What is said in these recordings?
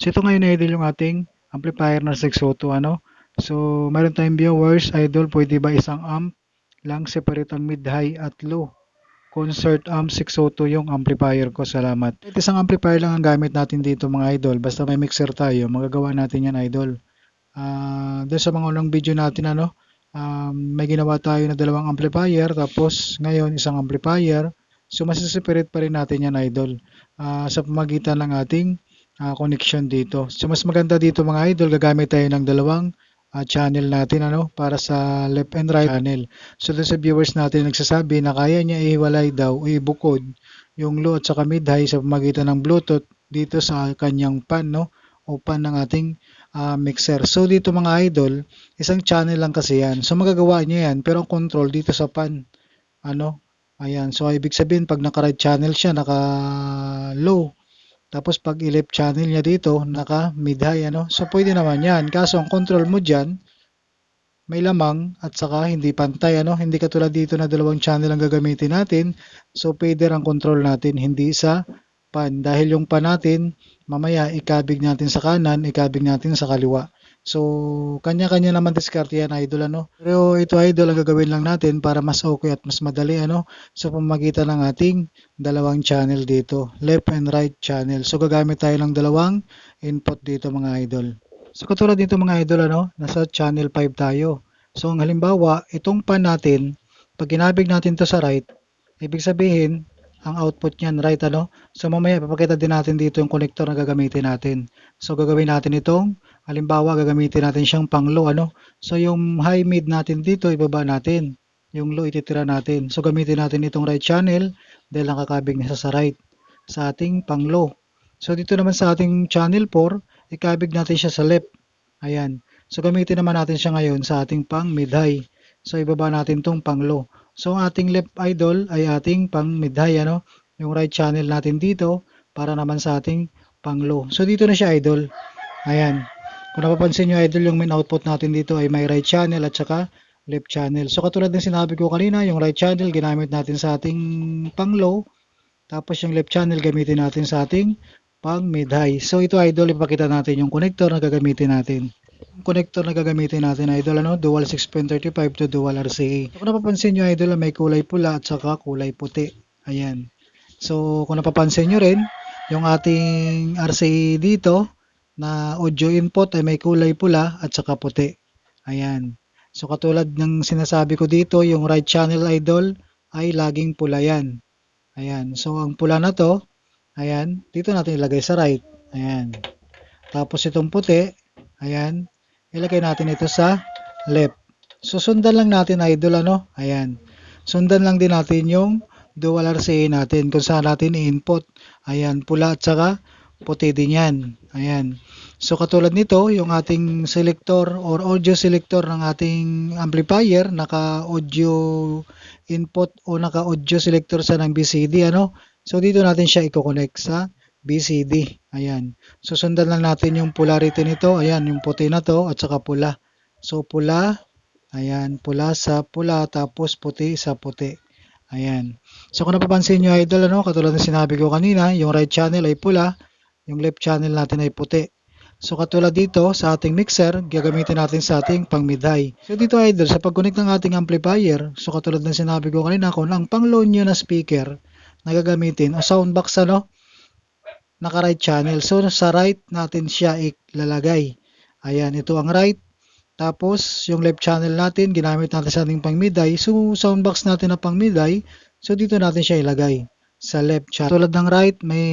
So ito ngayon idol yung ating amplifier na 602 ano. So meron tayong viewers idol pwede ba isang amp lang separate ang mid high at low. Concert amp 602 yung amplifier ko. Salamat. At isang amplifier lang ang gamit natin dito mga idol. Basta may mixer tayo, magagawa natin yan idol. Ah, doon sa mga unang video natin ano, um, may ginawa tayo na dalawang amplifier tapos ngayon isang amplifier. So masiseparate pa rin natin yan idol ah, sa pamagitan ng ating ah, connection dito. So mas maganda dito mga idol, gagamit tayo ng dalawang ah, channel natin ano para sa left and right channel. So doon sa viewers natin nagsasabi na kaya niya ihiwalay daw o ibukod yung low at saka mid high sa pamagitan ng Bluetooth dito sa kanyang pan no o pan ng ating ah, mixer. So dito mga idol, isang channel lang kasi yan. So magagawa niya yan pero ang control dito sa pan ano Ayan, so ibig sabihin pag naka right channel siya, naka low. Tapos pag i-left channel niya dito, naka mid high ano. So pwede naman 'yan. Kaso ang control mo diyan may lamang at saka hindi pantay ano. Hindi katulad dito na dalawang channel ang gagamitin natin. So pwede ang control natin hindi sa pan dahil yung pan natin mamaya ikabig natin sa kanan, ikabig natin sa kaliwa. So, kanya-kanya naman diskarte yan, idol, ano. Pero ito, idol, ang gagawin lang natin para mas okay at mas madali, ano, sa pamagitan ng ating dalawang channel dito, left and right channel. So, gagamit tayo ng dalawang input dito, mga idol. So, katulad dito, mga idol, ano, nasa channel 5 tayo. So, ang halimbawa, itong pan natin, pag ginabig natin to sa right, ibig sabihin, ang output niyan right ano. So mamaya ipapakita din natin dito yung connector na gagamitin natin. So gagawin natin itong halimbawa gagamitin natin siyang pang low ano. So yung high mid natin dito ibaba natin. Yung low ititira natin. So gamitin natin itong right channel dahil nakakabig niya sa right sa ating pang low. So dito naman sa ating channel 4, ikabig natin siya sa left. Ayan. So gamitin naman natin siya ngayon sa ating pang mid high. So ibaba natin tong pang low. So ang ating left idol ay ating pang mid high ano, yung right channel natin dito para naman sa ating pang low. So dito na siya idol. Ayan. Kung napapansin niyo idol yung main output natin dito ay may right channel at saka left channel. So katulad ng sinabi ko kanina, yung right channel ginamit natin sa ating pang low. Tapos yung left channel gamitin natin sa ating pang mid high. So ito idol ipakita natin yung connector na gagamitin natin connector na gagamitin natin idol ano dual 6.35 to dual RCA kung napapansin nyo idol may kulay pula at saka kulay puti ayan so kung napapansin nyo rin yung ating RCA dito na audio input ay may kulay pula at saka puti ayan so katulad ng sinasabi ko dito yung right channel idol ay laging pula yan ayan so ang pula na to ayan dito natin ilagay sa right ayan tapos itong puti Ayan. Ilagay natin ito sa left. Susundan lang natin idol ano. Ayan. Sundan lang din natin yung dual RCA natin kung saan natin i-input. Ayan. Pula at saka puti din yan. Ayan. So katulad nito, yung ating selector or audio selector ng ating amplifier, naka-audio input o naka-audio selector sa ng BCD ano. So dito natin siya i-connect sa BCD. Ayan. Susundan lang natin yung polarity nito. Ayan, yung puti na to at saka pula. So, pula. Ayan, pula sa pula tapos puti sa puti. Ayan. So, kung napapansin nyo idol, ano, katulad ng sinabi ko kanina, yung right channel ay pula, yung left channel natin ay puti. So, katulad dito sa ating mixer, gagamitin natin sa ating pang mid high. So, dito idol, sa pag-connect ng ating amplifier, so katulad ng sinabi ko kanina, kung ang pang low nyo na speaker na gagamitin, o soundbox ano, naka right channel. So sa right natin siya ilalagay. Ayan, ito ang right. Tapos yung left channel natin ginamit natin sa ating pang mid-high. So soundbox natin na pang mid-high. So dito natin siya ilagay sa left channel. Tulad ng right may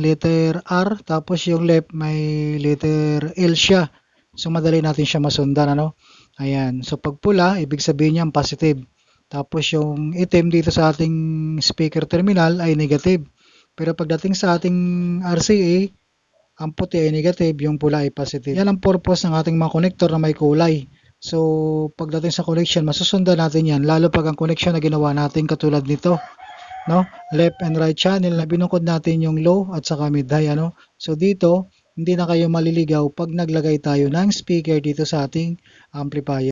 letter R tapos yung left may letter L siya. So madali natin siya masundan ano. Ayan. So pag pula ibig sabihin niya positive. Tapos yung item dito sa ating speaker terminal ay negative. Pero pagdating sa ating RCA, ang puti ay negative, yung pula ay positive. Yan ang purpose ng ating mga connector na may kulay. So, pagdating sa connection, masusundan natin yan. Lalo pag ang connection na ginawa natin katulad nito. No? Left and right channel na binukod natin yung low at saka mid high. Ano? So, dito, hindi na kayo maliligaw pag naglagay tayo ng speaker dito sa ating amplifier.